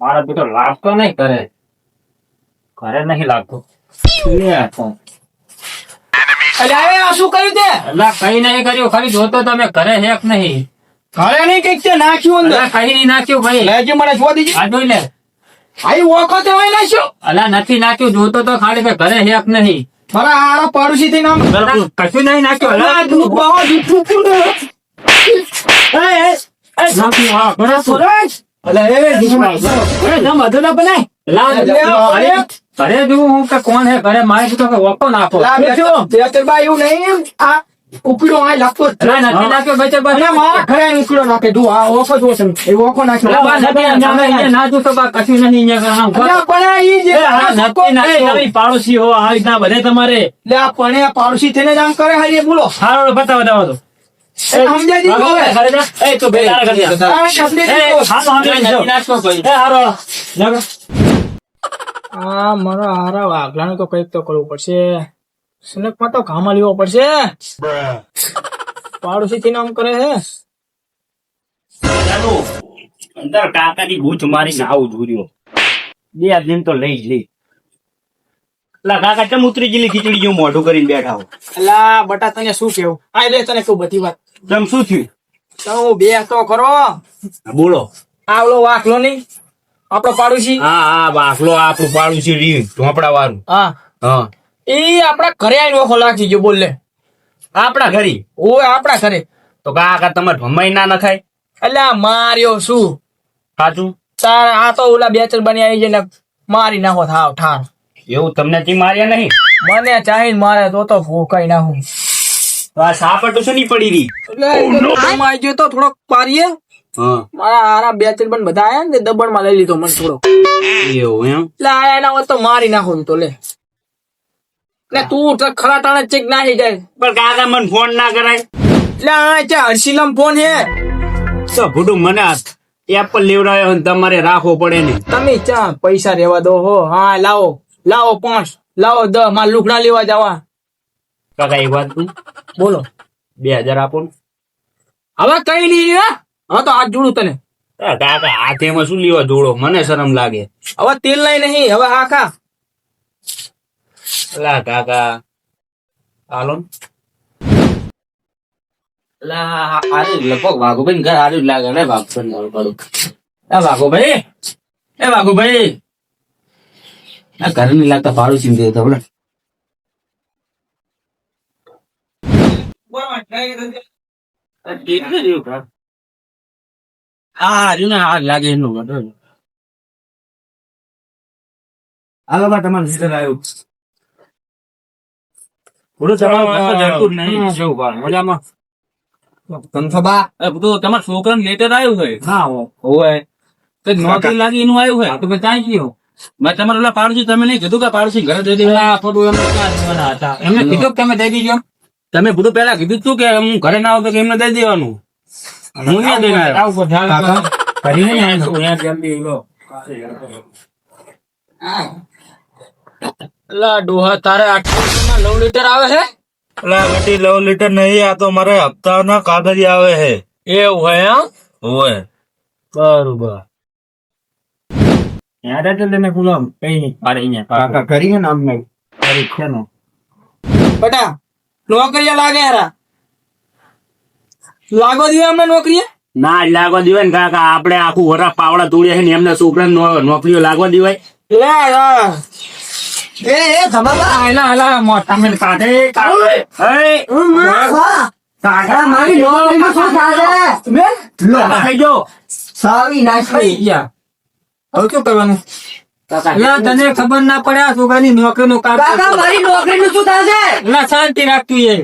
મારા બેટો લાગતો નહીં કરે ઘરે નહીં લાગતો. લે આ તો. અલ્યા એ આ શું કર્યું તે? કઈ નહીં કર્યું. ખાલી જોતો તમે ઘરે હેક નહીં? ઘરે નહીં કંઈક તે નાખ્યું અંદર. કઈ નહીં નાખ્યું ભાઈ. લેજે મને જોવા દીજે. આ જોઈ લે. આઈ ઓળખો તે હોય નાખ્યો અલા નથી નાખ્યું. જોતો તો ખાલી ઘરે હેક નહીં? મારા હારો પાડોશી થી નામ કશું નહીં નાખ્યું. અલા, અલા, દૂધ બહુ જૂઠું એ, એ, એ, નાખ્યું, હા, ઘરે સુરેશ! ના, ના ઘરે જોઉં હું કે કોણ હે? ઘરે મારે કીધું કે વખો નાખો. બેચરબા એવું નહીં આ ઉકડો આ લાગતો જ. નથી નાખ્યો. ઘરે ઉકળો નાખે. જો આ ઓખો જો છે એ ઓખો નાખ્યો. ના જોતો બા, કશું નહીં અહીંયા. પણ ઈ જે સૂકો- નાખ્યો. એ, પાડોશી હો આ રીતના બધે તમારે. લે આ પણ પાડોશી થઈને જ આમ કરે હારી બોલો. સારો બતાવો બતાવો તો. આ મારા હારા વાઘલાનું તો કંઈક તો કરવું પડશે. સિનકમાં તો કામ લેવો પડશે. પાડોશી થી આમ કરે છે. અંદર કાકાની ભૂત મારીને આવું જોર્યો બે દિન તો લઈ જ લઈ લા કાકા ચમ ઉતરી ગયેલી ખીચડી જેવું મોઢું કરીને બેઠા હો? અલા બટા તને શું કેવું આ લે તને કહું બધી વાત. ચમ શું થયું? તો હું બે તો કરો બોલો. આવલો વાકલો નહીં? આપણો પાડોશી? હા હા વાકલો આપણું પાડોશી રી ઢોપડા વાળું હા. હા. એ આપણા ઘરે આવીને ઓખો લાગી ગયો બોલે આપણા ઘરે? ઓય આપણા ઘરે. તો કાકા તમારે ભમાઈ ના નખાય? આ માર્યો શું? સાચું? તાર આ તો ઓલા બે ચાર બની આવી જઈને મારી નાખો થાવ ઠાર એવું તમને તી માર્યા નહીં? મને ચાહીને મારે તો તો ભૂકાઈ નાખું આ સાપટ શું નહીં પડી રહી આવી ગયો તો થોડોક પારીએ. મારા હારા બે ત્રણ પણ બધા આયા ને દબણમાં લઈ લીધો મને થોડો એવું એમ? એટલે આયા એના હોત તો મારી નાખો તો લે. એટલે તું ખરા તાણે ચેક ના જાય. પણ કાકા મને ફોન ના કરાય. એટલે આ ત્યાં હર્ષિલમ ફોન હે. ભૂડું મને એપલ લેવડાવ્યો ને તમારે રાખવો પડે ને? તમે ચા પૈસા રેવા દો હો. હા લાવો. લાવો પાંચ લાવો દસ. માર લુકડા લેવા જવા. એક વાત નહીં. બોલો. બે હજાર આપો હવે કઈ નહીં હે? તો હાથ જોડું તને. હાથ એમાં શું લેવા જોડો? મને શરમ લાગે. હવે તેલ લઈ નહીં હવે આ ખા. લા કાકા. હાલો. અલા, આરે લગભગ વાઘુભાઈ ઘર જ લાગે ને વાઘુભાઈ ને કરું એ વાઘુભાઈ એ વાઘુભાઈ. આ ઘર નહીં લાગતા ભાડું ચિંતા દેતો બરાબર હા હાર્યું ને આ લાગે એનું ઘર હાલો બા તમારું સિસ્ટર આવ્યું ભૂડું તમારું માથું જડતું જ નહીં. જવું બા મજામાં કંથબા એ ભૂડું છોકરા ને લેટર આવ્યું. હોય હા તો નોકરી લાગી એનું આવ્યું હોય તો મેં ત્યાં ગયો. મેં તમારે પાડોશી તમે નહીં કીધું કે પાડોશી ઘરે દઈ દેવા હતા એમને કીધું તમે દઈ દીજો. તમે બધું પેલા કીધું તું કે હું ઘરે ના આવતો કે એમને દઈ દેવાનું હું અહીંયા દઈને આવ્યો. આવું ધ્યાન રાખો. કરીને. અહીંયા જલ્દી લો. લા ડોહા તારે આટલા નવ લીટર આવે છે બેટી લીટર નહીં આ તો મારે હપ્તાના કાગળ આવે છે એવું હોય હા ઓય બરોબર યાદ રહેતો તને પેલો કઈ નહીં પાડે અહીંયા કાકા કરીએ ને અમને કરી છે નો. બટા નોકરીએ લાગે હેરા. લાગો દીવે અમને નોકરીએ? ના લાગો દીવે ને કાકા આપણે આખું વરા પાવડા તોડ્યા છે ને એમને છોકરાને નોકરીઓ લાગવા દેવાય. લે. એ આયલા મોટા મેં કાઢે કાઢે. હે! કાકા મારી નોકરીમાં શું ગયો સાવી નાખી ગયા. હવે શું કરવાનું? તને ખબર ના પડ્યા છોકરાની નોકરી નું કામ કાકા મારી નોકરીનું શું થાય ના શાંતિ રાખતું એ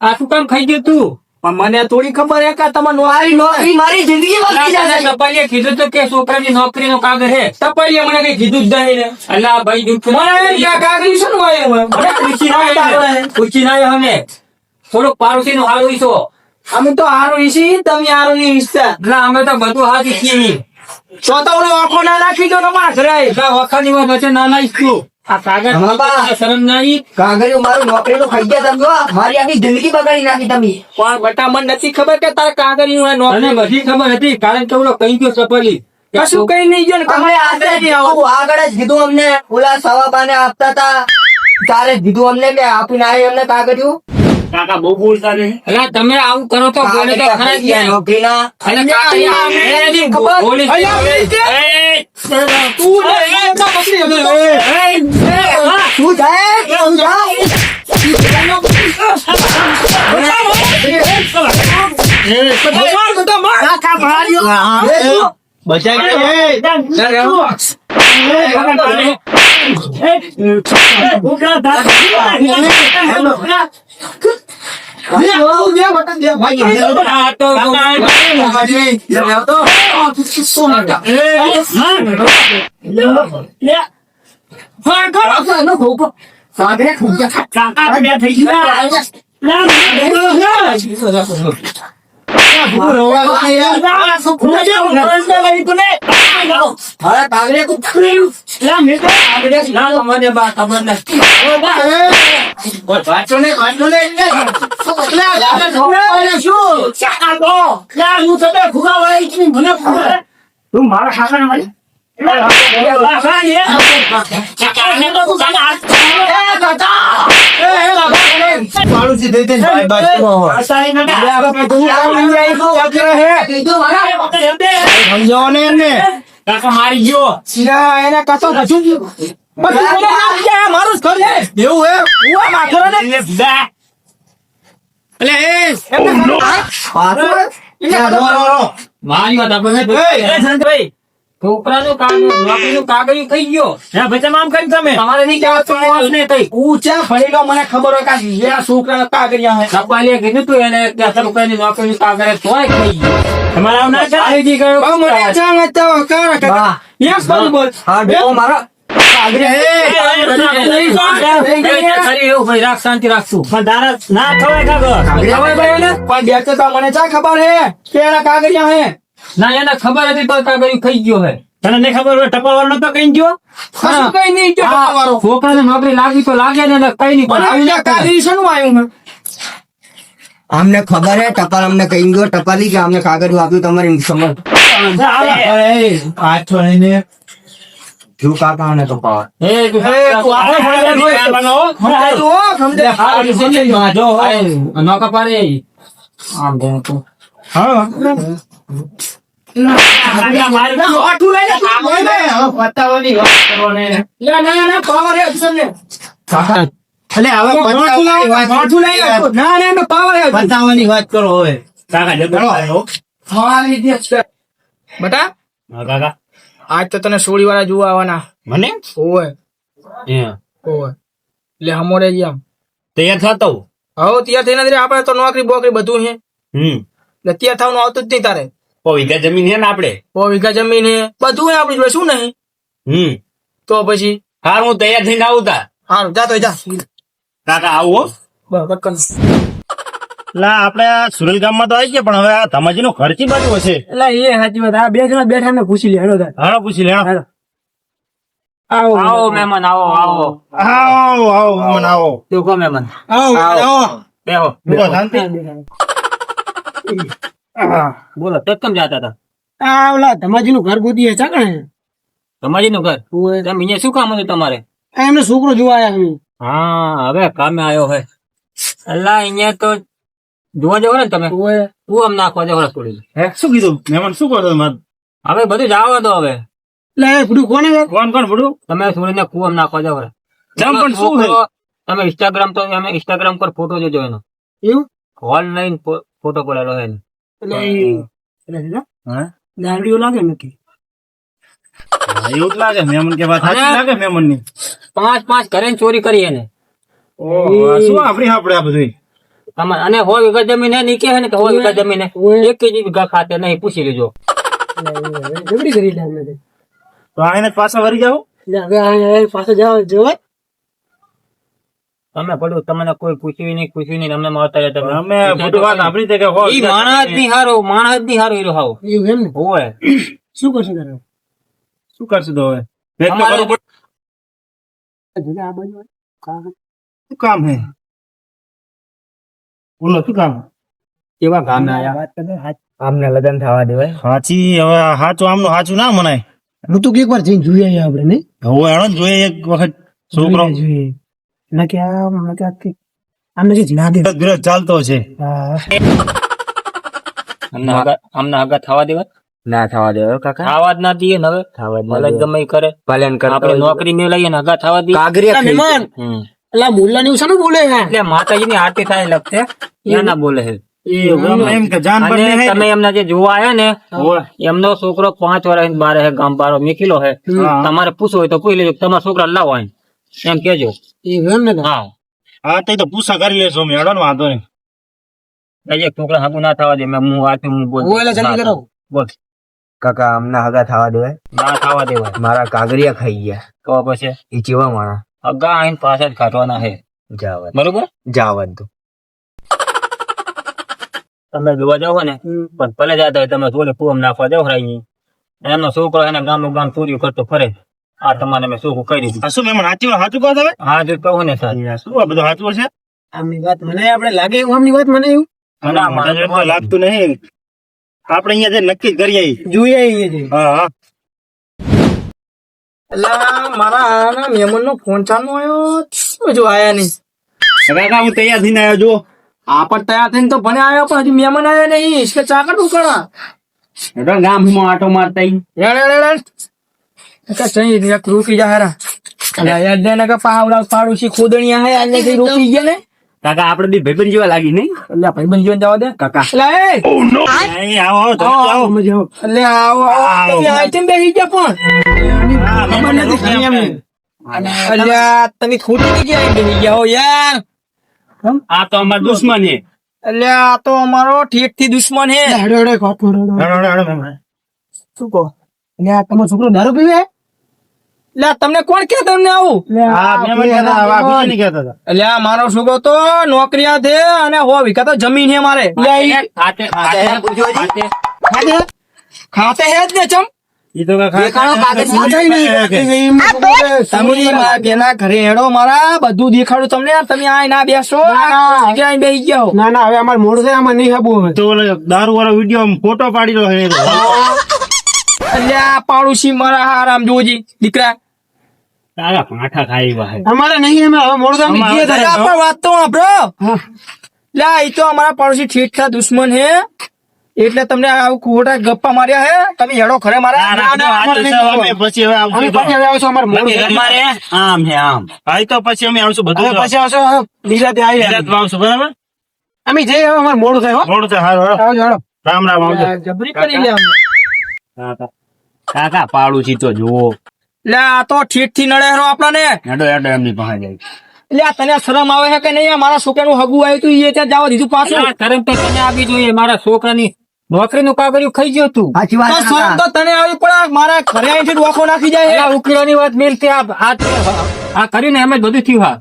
આ શું કામ ખાઈ ગયું તું? પણ મને થોડી ખબર હે કે તમે મારી નોકરી મારી જિંદગી ટપાલીએ કીધું તો કે છોકરાની નોકરીનો કાગળ હે? ટપાલીએ મને કઈ કીધું જ નહીં ને અલ્લા ભાઈ દુઃખ મને કાગળી શું હોય મને પૂછી ના પૂછી ના અમે થોડુંક પાડોશી નું હારું ઈશો. અમે તો હારું ઈશી તમે હારું નહીં ઈચ્છતા. એટલે અમે તો બધું હાથ ઈચ્છીએ ચોથાવડો આંખો ના નાખી દો તમારા રે વખાની વાત વચ્ચે ના ના આ કાગળ શરમ ના આવી મારું નોકરીનું ખાઈ ગયા તમે મારી આખી જિંદગી બગાડી નાખી તમે. પણ બટા મને નથી ખબર કે તારે કાગળિયું નોકરી બધી ખબર હતી કારણ કે ઓલો કઈ ગયો ચપલી કશું કઈ નહીં ગયો ને આગળ જ કીધું, અમને. ઓલા સવાબાને આપતા હતા તારે કીધું અમને કે આપીને આવી અમને કાગળિયું. કાકા બહુ બોલતા નહીં એટલે તમે આવું કરો તો બોલે તો ખરા જ તું ને. શું જાય તું જાય બધા એ શું? તું મારા બટન દે ભાઈ આ તો કાકા બે થઈ ગયા હવે કાગળિયા મને બા ખબર નથી વાંચો ને વાંચો ને તું મારા કાકા ને પાડોશી થઈ થઈ ભાઈ સમજાવો ને એમને કાકા મારી ગયો. ના, એને કશો કશું મારું ઘર છે. એવું હે? માથેરો ને. એટલે એ, મારી વાત આપણે છોકરાનું કાગળ નોકરીનું કાગળિયું થઈ ગયો હે ભાઈ આમ કરી તમે તમારે નહીં કહેવાતું મોસ ને કઈ ઊંચા ભણેલો મને ખબર હોય કે આ હીરા કાગળિયા હે. ટપાલીએ કીધું તું એને કે આ નોકરીનું કાગળ તોય થઈ ગયું તમારે આવું ના ચાલે આવી ગયો મને તો કારા બોલ. હા મારો શાંતિ રાખશું પણ તારા ના થવાય તો મને ચા ખબર હે કે કાગળિયા હે ના એને ખબર હતી તો કાગળિયું થઈ ગયો હે તને નહીં ખબર હોય ટપાલ વાળો નતો કઈ ગયો? કઈ નહીં ગયો. છોકરાને નોકરી લાગી તો લાગે ને કઈ નહીં પણ આવી શાનું આવ્યું મેં? અમને ખબર હે ટપાલ અમને કહી ગયો ટપાલી કે અમને કાગળ આપ્યું તમારી સમજ. આ એને જો કાકા ને તો પાવર એ તું આપણે હા, જો નોકા પાડે આમ તું. power હે, બતાવવાની વાત કરો હવે. બટા? હા, કાકા. આજ તો તને સોળી વાળા જોવા આવવાના. મને? ઓવે. હે. ઓવે. એટલે હમોરે જ આમ. તૈયાર થતો હવે તૈયાર થઈને જ આપણે તો નોકરી બોકરી બધું છે હમ. એટલે તૈયાર થવાનું આવતું જ નહીં તારે. ઓ વીઘા જમીન છે ને આપડે સો વીઘા જમીન હે બધું હે આપણી જોડે શું નહીં? હમ. તો પછી? હાર હું તૈયાર થઈને આવું તા. હારું જા તો જા. કાકા આવું હો. બસ લા આપડે સુરેલ ગામમાં તો આવી ગયા પણ હવે આ ધમાજી નો ખર્ચી બાજુ હશે. એટલે એ સાચી વાત. આ બે જણા બેઠા ને પૂછી લે. હેડો હાલો પૂછી લેણો આવો આવો મહેમાન આવો આવો. આવો આવો મહેમાન આવો. તું કો મહેમાન. આવો આવો. બેહો બેહો. શાંતિ. બોલો તો કેમ જાતા હતા? આ ઓલા ધમાજી નું ઘર ગોતી છે ચાકણે ધમાજી નું ઘર તમે અહીંયા શું કામ હતું તમારે? એમને છોકરો જોવા આવ્યા હા હવે કામે આવ્યો હે. અલ્લા અહીંયા તો જોવા જવો ને તમે? તું આમ નાખવા જવો હે શું કીધું? મહેમાન શું કરો હવે બધું જાવ તો હવે. લે ભૂડું કોને કોણ કોણ ભડું? તમે સૂર્યને કુવામ નાખવા જાવ જામ પણ શું? તમે ઇન્સ્ટાગ્રામ તો અમે ઇન્સ્ટાગ્રામ પર ફોટો જોજો એનો. એવું? ઓનલાઈન ફોટો પડેલો હે એનો. એટલે હા? લાગે નથી એવું જ લાગે. મહેમાન કે વાત સાચી લાગે મહેમાનની પાંચ પાંચ ઘરે ચોરી કરી એને. શું આપડી આપડે આ બધું અને હો વીઘા જમીન હે નીચે હે ને હો વીઘા જમીન હે એક જ વીઘા ખાતે નહીં પૂછી લેજો. જબરી કરી લે તો. આ પાછા વરી જાવ પાસે જાવ જોવા તમે પડ્યું તમને કોઈ પૂછ્યું નહીં પૂછ્યું નહીં અમને મળતા રહ્યા તમે અમે બધું વાત સાંભળી છે કે હો ઈ માણસની હારો માણસની હારો હીરો હાવ. એવું એમ ને? હોવે શું કરશે તારે? શું કરશે તો હવે? ભેટ તો કરવું પડે. આ બાજુ શું કામ હે? બોલો શું કામ? કેવા ગામના આયા? આમને લગન થવા દેવાય સાચી હવે સાચું આમનું સાચું ના મનાય. હું તો એક વાર જઈને જોઈ આયા આપણે નહીં? હવે એનો જોઈએ એક વખત. છોકરો જોઈએ. ના કે આ મને કે આ કે- આમને વિરોધ વિરોધ ચાલતો છે. અમને અમને હગા થવા દેવા? ના થવા દેવાય કાકા. થવા જ ના દઈએ ને હવે. થવા ભલે ગમે કરે. ભલે ને આપણે હોય. નોકરી મેળવીએ ને હગા થવા દઈએ. કાગરિયા મહેમાન એટલે મુલ્લા ની શાનું બોલે છે એટલે માતાજી ની આરતી થાય લગતે. એ ના બોલે છે તમે એમના જે જોવા આવ્યા ને એમનો છોકરો પાંચ વર્ષ બારે હે ગામ બારો મીખીલો હે. તમારે પૂછવું હોય તો પૂછી લેજો તમારા છોકરા લાવો અહીં એમ કેજો. હા. હા તે તો પૂછા કરી લેશો અમે હેડો ને વાંધો નહીં. એક છોકરા હાકુ ના થવા દે મેં હું વાત હું બોલ. બોલ કાકા અમને હગા થવા દેવાય. ના થવા દેવાય. મારા કાગરિયા ખાઈ ગયા. તો પછી? એ ચેવા માણા હગા આઈન પાછા જ કાઢવાના હે. જાવત બરોબર? જાવત તો. તમે જોવા જાવ ને પણ ભલે જતા હોય તમે પૂમ નાખવા જાવ રાઈ એમનો છોકરો એના ગામ ગામ ચોરી કરતો ફરે. આ તમારે મેં શું કહી દીધું? શું મેં સાચી વાત સાચું કહો તમે? હા જો કહો ને સર શું આ બધું સાચું છે? આમની વાત મને આપણે લાગે એવું આમની વાત મને એવું? લાગતું નહીં આપણે અહીંયા જે નક્કી કરી આવી જોઈએ આવીએ હા હા. એટલે મારા મહેમાન નો ફોન ચાલુ આવ્યો. હજુ આયા નહીં? હવે હું તૈયાર થઈને આવ્યો જો આપણ તૈયાર થઈને તો ભલે આવ્યો પણ હજુ મહેમાન આવ્યા નહીં. એટલે ચાકર ઉકળા? ગામ આટો મારતા ઈ. હેડ હેડ હેડ કે ચઈ એક રૂકી જા હારા અલા ને કે પાવડા પાડોશી ખોદણીયા હે આને કઈ રૂકી ગયા ને કાકા આપડે બી ભાઈબંધ જેવા લાગી નહીં? એટલે ભાઈબંધ જીવન જવા દે કાકા. એટલે એ! અહીં આવો આવો, જલ્દી આવો એટલે આવો આવો. આઈટમ બેસી ગયા પણ. ખબર નથી કેમ અલ્યા તમે ખોટી જગ્યાએ બેસી ગયા હો યાર. આ તો અમાર દુશ્મન હે. એટલે આ તો અમારો ઠેઠથી દુશ્મન હે. હેડો, હેડો, હેડો, મહેમાન. શું કહો? એટલે આ તમારો છોકરો દારૂ પીવે? તમને કોણ કે તમને આવું? મારો છોકરો તો? નોકરીયા છે અને હો વીઘા તો જમીન હે મારે. ખાતે ખાતે ખાતે હે જ ને ચમ. બધું દેખાડું તમને તમે આ ના બેસો. બેસી ગયા. ના ના હવે અમારે મોડ થાય અમારે નહીં આપવું તો દારૂ વાળો વીડિયો ફોટો પાડી લો છે. એટલે આ પાડોશી મારા હારામ જોજી દીકરા. કાકા પાઠા ખાઈ વાહે અમારે નહીં અમે હવે મોડું તારે. આ વાત તો સાંભળો લે એ તો અમારા પાડોશી ઠીઠા દુશ્મન હે. એટલે તમને આવું ખોટા ગપ્પા માર્યા હે? તમે હેડો ખરે મારા. પછી હવે આવશું પછી હવે આવશું અમારે મોડું મારે. આમ હે આમ. હા, તો પછી અમે આવશું બધું પછી આવશો બીજા ત્યાં આવી આવશું. બરાબર? અમે જઈએ હવે અમારે મોડું થાય મોડું થાય હારો હારું. આવજો હેડો. રામ રામ આવજો. જબરી કરી લે. કાકા પાડું તો જુઓ. લે આ તો ઠીઠથી નડે હેરો આપણને. હેડો હેડો એમની પાસે જાય એટલે આ તને શરમ આવે છે કે નહીં? આ મારા છોકરાનું હગું આવ્યું તું એ ત્યાં જવા દીધું પાછું. શરમ તો તને આપી જોઈએ. મારા છોકરાની નોકરીનું કાગળિયું ખાઈ ગયું તું. સાચી વાત શરમ તો તને આવી પણ મારા ઘરે આવીને ડોખો નાખી જાય આ છે. વાત મેલતી આ આ આ કરીને એમ જ બધું થયું હા.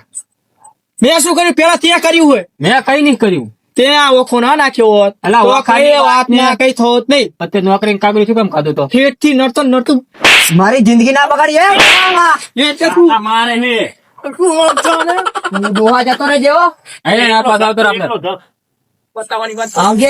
મેં શું કર્યું? પેલા ત્યાં કર્યું હોય. મેં કઈ નહીં કર્યું. તે આ ઓખો ના નાખ્યો હોત. અલા, ઓખાની કઈ વાત વાત કઈ થોત નહીં. અત્યારે નોકરી કાગળ શું કેમ ખાધું તો? ઠેઠથી નડતો નડતો. મારી જિંદગી ના બગાડી એ તે મારે ને. દોહા જતો રે જેવો અહીંયા આ પાછા આવતો આપણે. બતાવવાની વાત આમ કે